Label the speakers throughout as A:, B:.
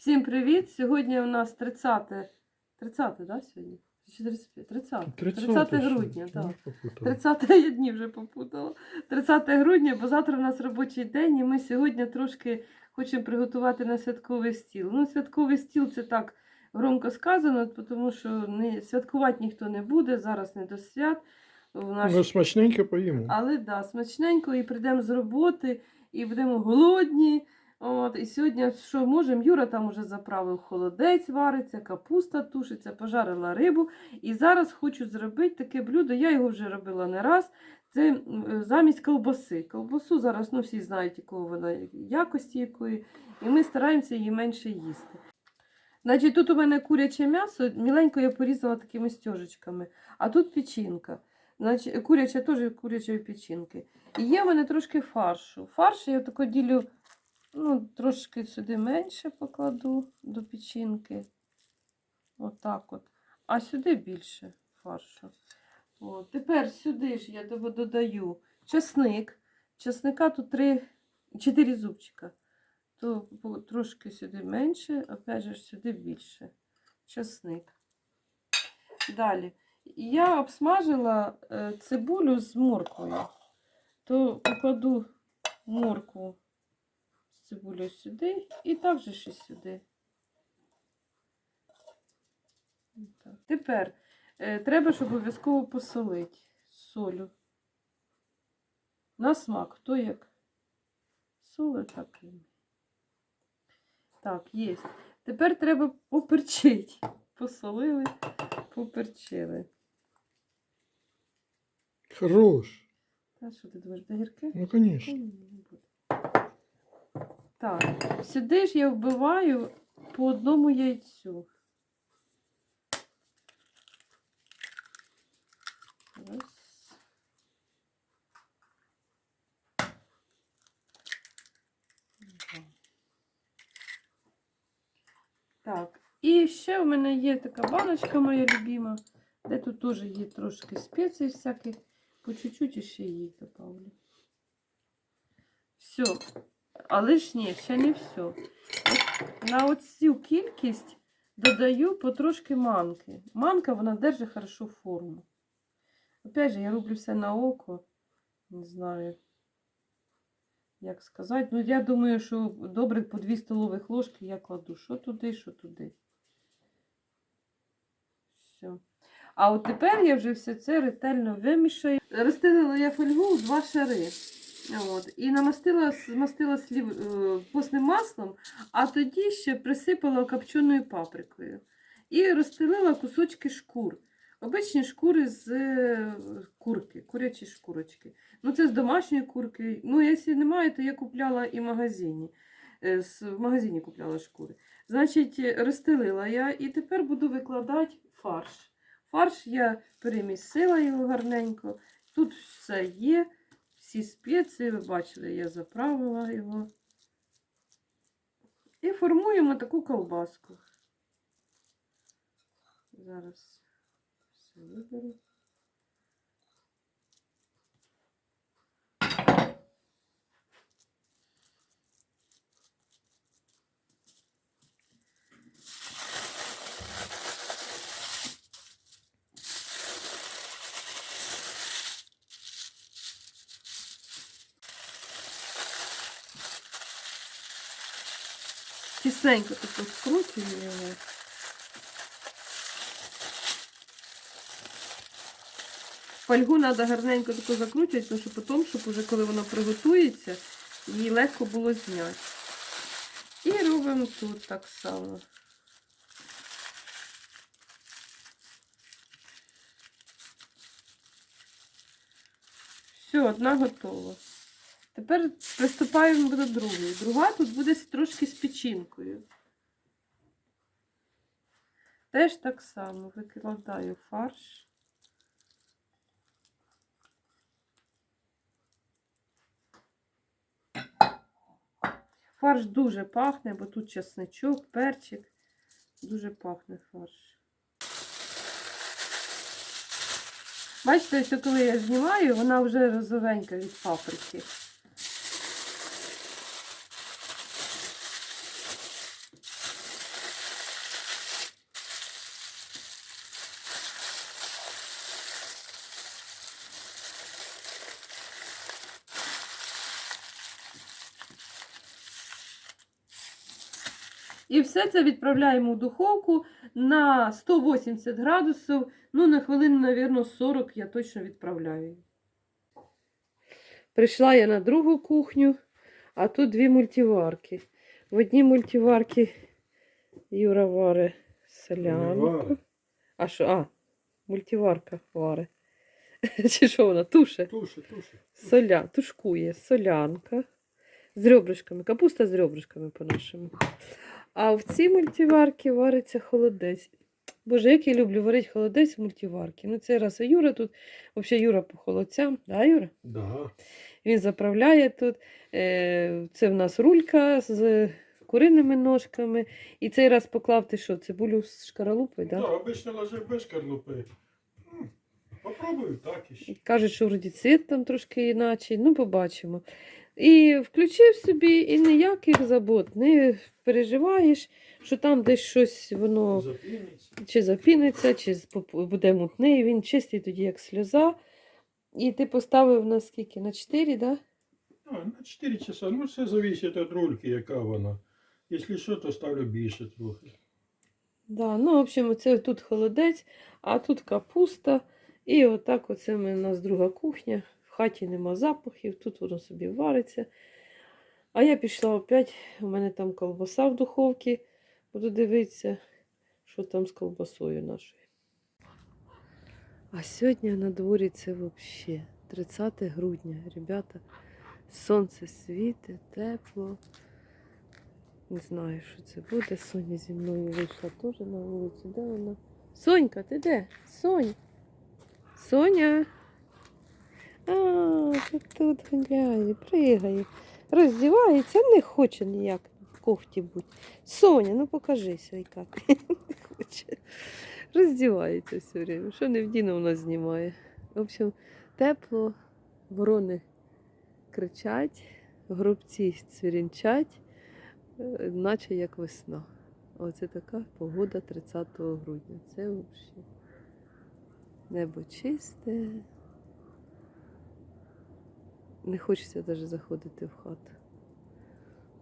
A: Всім привіт! Сьогодні у нас 30, 30, да, сьогодні? Чи 35? 30. 30, грудня, так.
B: так.
A: 30 я дні вже попутала. 30 грудня, бо завтра у нас робочий день, і ми сьогодні трошки хочемо приготувати на святковий стіл. Ну, святковий стіл це так громко сказано, тому що не, святкувати ніхто не буде, зараз не до свят. У нас
B: Ми смачненько поїмо.
A: але да, смачненько, і прийдемо з роботи, і будемо голодні. От, і сьогодні, що можемо, Юра там уже заправив холодець, вариться, капуста тушиться, пожарила рибу. І зараз хочу зробити таке блюдо. Я його вже робила не раз. Це е, замість ковбаси. Ковбасу зараз ну, всі знають, якого вона якості якої, і ми стараємося її менше їсти. Значить, тут у мене куряче м'ясо, міленько я порізала такими стежечками, а тут печінка. Значить, куряча теж курячої печінки. І є в мене трошки фаршу. Фарш я тако ділю, ну, трошки сюди менше покладу до печінки. Отак от. А сюди більше фаршу. От. Тепер сюди ж я додаю чесник. Чесника тут 3, 4 зубчика. То трошки сюди менше, опять же сюди більше. Чесник. Далі. Я обсмажила е, цибулю з морквою. То покладу моркву з цибулею сюди і також ще сюди. Так. Тепер е, треба ж обов'язково посолити солю. На смак, хто як солить, так і. Так, є. Тепер треба поперчити. Посолили, поперчили.
B: Хорош.
A: А що ти думаєш, до гірки?
B: Ну, звісно.
A: Так, сюди ж я вбиваю по одному яйцю. Так, і ще в мене є така баночка моя любима, де тут теж є трошки спецій всяких. По чуть-чуть ще її добавлю. Все. Але ж ні, ще не все. От на оцю кількість додаю потрошки манки. Манка, вона держить хорошо форму. Опять же, я роблю все на око. Не знаю, як сказати. Ну, я думаю, що добре по 2 столових ложки я кладу. Що туди, що туди. Все. А от тепер я вже все це ретельно вимішаю. Розстелила я фольгу у два шари. От, і намастила змастила слів е, постним маслом, а тоді ще присипала копченою паприкою. І розстелила кусочки шкур. Обичні шкури з е, курки, курячі шкурочки. Ну, це з домашньої курки. Ну, якщо немає, то я купляла і в магазині. Е, В магазині купляла шкури. Значить, розстелила я і тепер буду викладати фарш. Фарш я перемісила його гарненько. Тут все є, всі спеції, ви бачили, я заправила його. І формуємо таку колбаску. Зараз все виберу. Тісненько таку скручую його. Фольгу треба гарненько таку закручувати, тому що потім, щоб уже коли воно приготується, її легко було зняти. І робимо тут так само. Все, одна готова. Тепер приступаємо до другої. Друга тут буде трошки з печінкою. Теж так само викладаю фарш. Фарш дуже пахне, бо тут чесничок, перчик. Дуже пахне фарш. Бачите, що коли я знімаю, вона вже розовенька від паприки. І все це відправляємо в духовку на 180 градусів. Ну, на хвилин, мабуть, 40 я точно відправляю. Прийшла я на другу кухню, а тут дві мультиварки. В одній мультиварці Юра варе солянку. А що? А, мультиварка варе. Чи що вона? Туше.
B: Туши, туши.
A: Соля, тушкує, солянка з ребрышками, капуста з ребрышками по-нашому. А в цій мультиварці вариться холодець. Боже, як я люблю варити холодець в мультиварці. Ну, цей раз Юра тут, взагалі Юра по холодцям. Да, Юра?
B: Да.
A: Він заправляє тут. Е, Це в нас рулька з куриними ножками. І цей раз поклав ти що, цибулю з шкаралупою,
B: Да,
A: да?
B: обично ложив без шкарлупи. Попробую так іще.
A: Кажуть, що вроді цвіт там трошки іначе, ну побачимо. І включив собі, і ніяких забот, не переживаєш, що там десь щось воно
B: Запіниться.
A: чи запіниться, чи буде мутний. Він чистий тоді, як сльоза. І ти поставив на скільки? На 4, да?
B: А, на 4 часа. Ну, все залежить від рульки, яка вона. Якщо що, то ставлю більше трохи.
A: Да, ну, в общем, це тут холодець, а тут капуста. І отак оце у нас друга кухня. Хаті нема запахів, тут воно собі вариться. А я пішла опять, у мене там колбаса в духовці. Буду дивитися, що там з колбасою нашою. А сьогодні на дворі це взагалі 30 грудня, ребята. Сонце світить, тепло. Не знаю, що це буде. Соня зі мною вийшла теж на вулицю. Де вона? Сонька, ти де? Сонь. Соня. А, ти тут гуляє, пригає. Роздівається, не хоче ніяк в кофті бути. Соня, ну покажися, яка ти не хоче. Роздівається все время. Що не вдіно вона знімає. В общем, тепло, ворони кричать, горобці цвірінчать е, наче як весна. Оце така погода 30 грудня. Це взагалі небо чисте. Не хочеться навіть заходити в хату.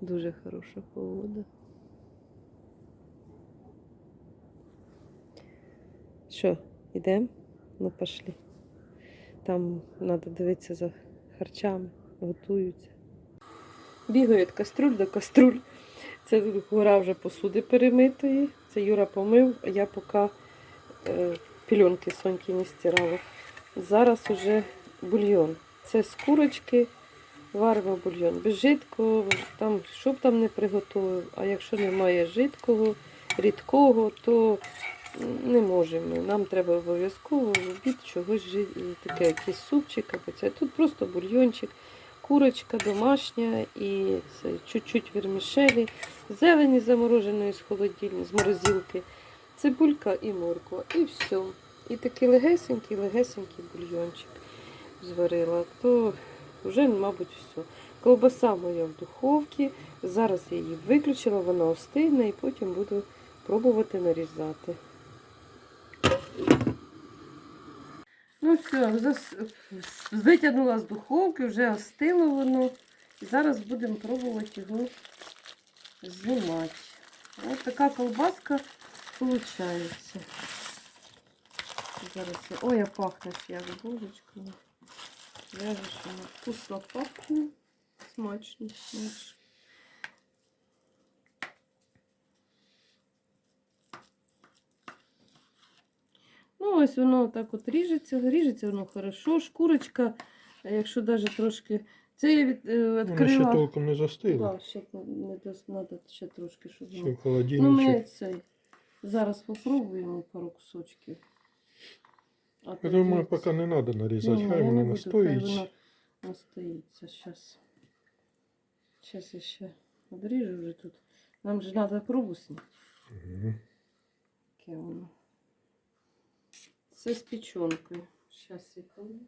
A: Дуже хороша погода. Що, йдемо? Ну, пошли. Там треба дивитися за харчами, готуються. Бігають каструль до каструль. Це гора вже посуди перемитої. Це Юра помив, а я поки е, пільонки соньки не стирала. Зараз уже бульйон. Це з курочки варимо бульйон. Без жидкого, там, щоб там не приготував. А якщо немає жидкого, рідкого, то не можемо. Нам треба обов'язково в обід чогось жи- таке, якийсь супчик або це. Тут просто бульйончик курочка домашня і це чуть-чуть вермішелі, зелені замороженої з холодильні, з морозилки, цибулька і морква. І все. І такий легесенький, легесенький бульйончик зварила. То вже, мабуть, все. Ковбаса моя в духовці. Зараз я її виключила, вона остигне і потім буду пробувати нарізати. Ну все, витягнула з духовки, вже остило воно. І зараз будемо пробувати його знімати. Ось така колбаска виходить. Зараз я... Ой, а пахне як божечко. Воно вкусно пахне. Смачно, смачно. Ну, ось воно так от ріжеться, ріжеться воно хорошо. Шкурочка, е, якщо навіть трошки. Це я від, е,
B: Вона ще толком не застила.
A: Да, ще не дос- надо ще трошки, щоб
B: Ще
A: воно.
B: в холодильничок.
A: Ну, ми цей. Зараз попробуємо пару кусочків. А
B: Я думаю, поки не треба нарізати,
A: Ні,
B: хай
A: я не буду, хай
B: настоїть.
A: воно настоїться. Зараз. Зараз я ще одріжу вже тут. Нам же треба пробу зняти.
B: Мгм.
A: Яке воно. Це з печенкою. Зараз секунду.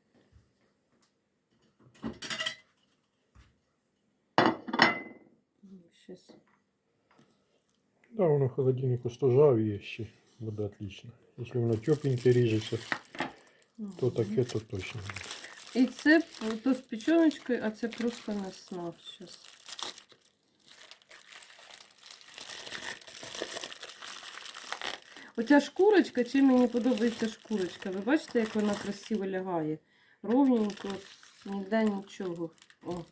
A: Сейчас.
B: Да, воно в холодильнику стожав ще буде отлично. Якщо воно тепленьке ріжеться, то таке то точно.
A: І це то з печеночкою, а це просто мясна. Зараз. Оця шкурочка, чим мені подобається шкурочка. Ви бачите, як вона красиво лягає? Ровненько, ніде нічого. О.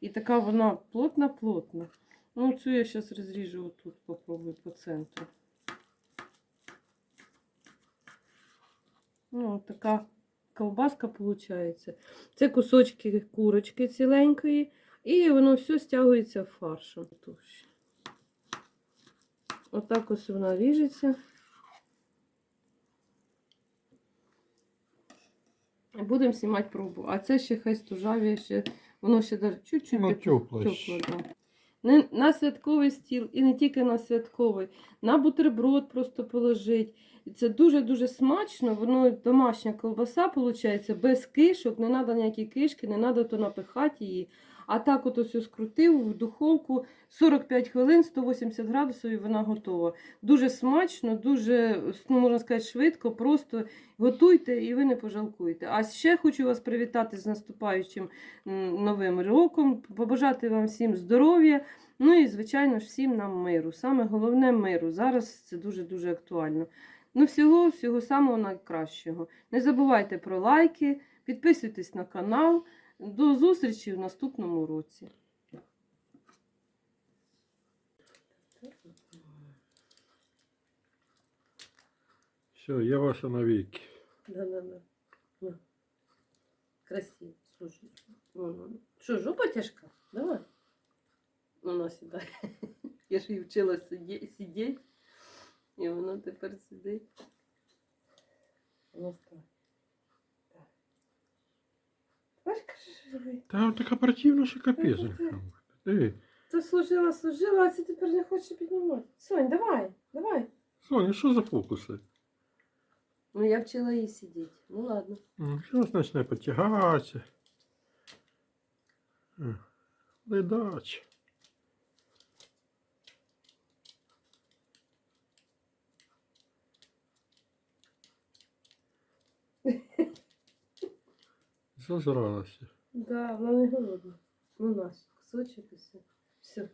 A: І така вона плотна-плотна. Ну, цю я зараз розріжу отут, попробую по центру. Ну, така ковбаска виходить. Це кусочки курочки ціленької, і воно все стягується фаршем. Отак ось вона ріжеться. Будемо знімати пробу. А це ще хай стужаві, ще, воно ще чуть-чуть тепло, тепло, да. Не, на святковий стіл, і не тільки на святковий, на бутерброд просто положить. Це дуже-дуже смачно, воно домашня колбаса, виходить, без кишок, не треба ніякі кишки, не треба то напихати її. А так от ось скрутив в духовку 45 хвилин, 180 градусів і вона готова. Дуже смачно, дуже, ну, можна сказати, швидко, просто готуйте і ви не пожалкуєте. А ще хочу вас привітати з наступаючим новим роком, побажати вам всім здоров'я, ну і, звичайно ж, всім нам миру. Саме головне миру. Зараз це дуже-дуже актуально. Ну, всього, всього самого найкращого. Не забувайте про лайки, підписуйтесь на канал. До зустрічі в наступному році.
B: Все, я ваша навіки.
A: Да-да-да. На. Красиво. Слушай. Ну, Що, жопа тяжка? Давай. Вона сідає. Я ж її вчила сидіти. І вона тепер сидить. Вона
B: Та така противна, що капець. Ти
A: служила, служила, а це тепер не хоче піднімати. Сонь, давай, давай.
B: Соня, що за фокуси?
A: Ну, я вчила її сидіти. Ну ладно.
B: Зараз почне потягатися. Е, Ледач. Зажралася.
A: Да, вона не голодна. Ну, нас, кусочок і все. Все.